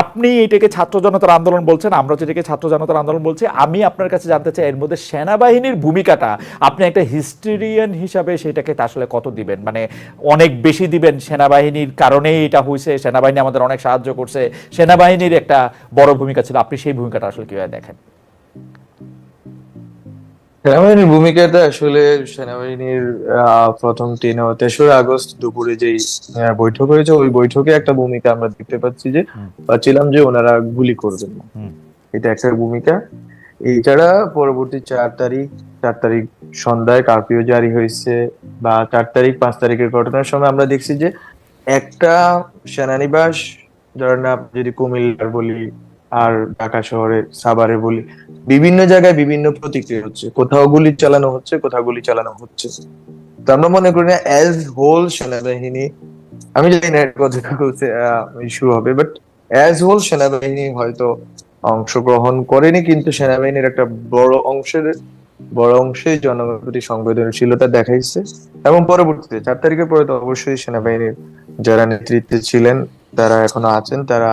আপনি এটাকে ছাত্র জনতার আন্দোলন বলছেন, আমরা যেটাকে ছাত্র জনতার আন্দোলন বলছি, আমি আপনার কাছে জানতে চাই, এর মধ্যে সেনাবাহিনীর ভূমিকাটা, আপনি একটা হিস্টেরিয়ান হিসাবে সেটাকে আসলে কত দিবেন? মানে অনেক বেশি দিবেন সেনাবাহিনীর কারণেই এটা হয়েছে সেনাবাহিনী আমাদের অনেক সাহায্য করছে, সেনাবাহিনীর একটা বড় ভূমিকা ছিল, আপনি সেই ভূমিকাটা আসলে কীভাবে দেখেন? সেনাবাহিনীর ভূমিকাটা আসলে সেনাবাহিনীর প্রথম তিন তেসরা আগস্ট দুপুরে যে বৈঠক হয়েছে ওই বৈঠকে একটা ভূমিকা আমরা দেখতে পাচ্ছি যে পাচ্ছিলাম যে ওনারা গুলি করবেন না। এটা একটা ভূমিকা। এছাড়া পরবর্তী চার তারিখ চার তারিখ সন্ধ্যায় কারফিউ জারি হয়েছে বা চার তারিখ পাঁচ তারিখের ঘটনার সময় আমরা দেখছি যে একটা সেনানিবাস ধরেন যদি কুমিল্লার বলি আর ঢাকা শহরে সাভারে বলি, বিভিন্ন জায়গায় বিভিন্ন প্রতিক্রিয়া হচ্ছে। কোথাও গুলি চালানো হচ্ছে, কোথাও গুলি চালানো হচ্ছে। তো আমরা মনে করি না অ্যাজ হোল সেনাবাহিনী, আমি জানি না কতটুকু ইস্যু হবে বাট অ্যাজ হোল সেনাবাহিনী হয়তো অংশগ্রহণ করেনি, কিন্তু সেনাবাহিনীর একটা বড় অংশের, বড় অংশে জনগণের প্রতি সংবেদনশীলতা দেখাইছে। এবং পরবর্তীতে, চার তারিখের পরে তো অবশ্যই সেনাবাহিনীর যারা নেতৃত্বে ছিলেন, তারা এখনও আছেন, তারা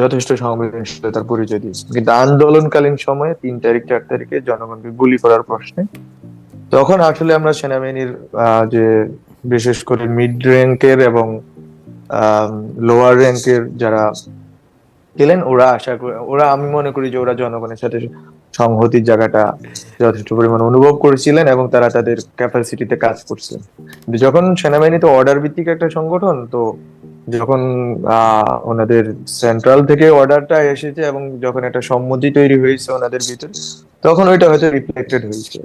যথেষ্ট সংবেদনশীলতার পরিচয় দিয়েছে। কিন্তু আন্দোলনকালীন সময়ে তিন তারিখ, চার তারিখে জনগণকে গুলি করার প্রশ্নে তখন আসলে আমরা সেনাবাহিনীর যে বিশেষ করে মিড র্যাঙ্কের এবং লোয়ার র্যাঙ্কের যারা ছিলেন, ওরা আশা করি, ওরা আমি মনে করি যে ওরা জনগণের সাথে সংহতির জায়গাটা যথেষ্ট পরিমাণ অনুভব করেছিলেন এবং তারা তাদের ক্যাপাসিটিতে কাজ করছিলেন। যখন সেনাবাহিনী তো অর্ডার ভিত্তিক একটা সংগঠন, তো যখন ওনাদের সেন্ট্রাল থেকে অর্ডারটা এসেছে এবং যখন একটা সম্মতি তৈরি হয়েছে ওনাদের ভিতরে, তখন ওইটা হয়তো রিফ্লেক্টেড হয়েছে।